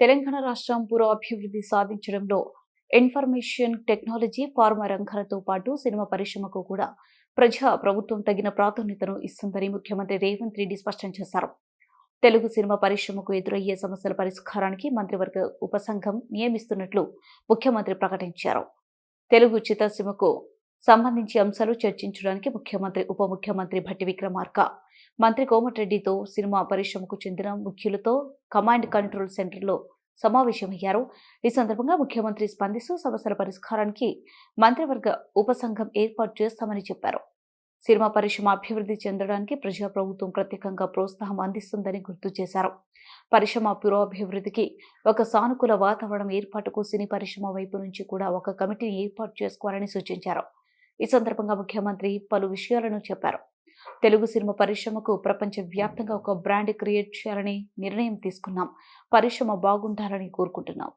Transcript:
తెలంగాణ రాష్ట్రం పురోభివృద్ధి సాధించడంలో ఇన్ఫర్మేషన్ టెక్నాలజీ ఫార్మా రంగాలతో పాటు సినిమా పరిశ్రమకు కూడా ప్రజా ప్రభుత్వం తగిన ప్రాధాన్యతను ఇస్తుందని ముఖ్యమంత్రి రేవంత్ రెడ్డి స్పష్టం చేశారు. తెలుగు సినిమా పరిశ్రమకు ఎదురయ్యే సమస్యల పరిష్కారానికి మంత్రివర్గ ఉపసంఘం నియమిస్తున్నట్లు ముఖ్యమంత్రి ప్రకటించారు. తెలుగు చిత్రసీమకు సంబంధించి అంశాలు చర్చించడానికి ముఖ్యమంత్రి ఉప ముఖ్యమంత్రి భట్టి విక్రమార్క. మంత్రి కోమటిరెడ్డితో సినిమా పరిశ్రమకు చెందిన ముఖ్యులతో కమాండ్ కంట్రోల్ సెంటర్లో సమావేశమయ్యారు. ఈ సందర్భంగా ముఖ్యమంత్రి స్పందిస్తూ సమస్యల పరిష్కారానికి మంత్రివర్గ ఉపసంఘం ఏర్పాటు చేస్తామని చెప్పారు. సినిమా పరిశ్రమ అభివృద్ధి చెందడానికి ప్రజా ప్రభుత్వం ప్రత్యేకంగా ప్రోత్సాహం అందిస్తుందని గుర్తు చేశారు. పరిశ్రమ పురోభివృద్ధికి ఒక సానుకూల వాతావరణం ఏర్పాటుకు సినీ పరిశ్రమ వైపు నుంచి కూడా ఒక కమిటీని ఏర్పాటు చేసుకోవాలని సూచించారు. ఈ సందర్భంగా ముఖ్యమంత్రి పలు విషయాలను చెప్పారు. తెలుగు సినిమా పరిశ్రమకు ప్రపంచ వ్యాప్తంగా ఒక బ్రాండ్ క్రియేట్ చేయాలని నిర్ణయం తీసుకున్నాం. పరిశ్రమ బాగుండాలని కోరుకుంటున్నాం.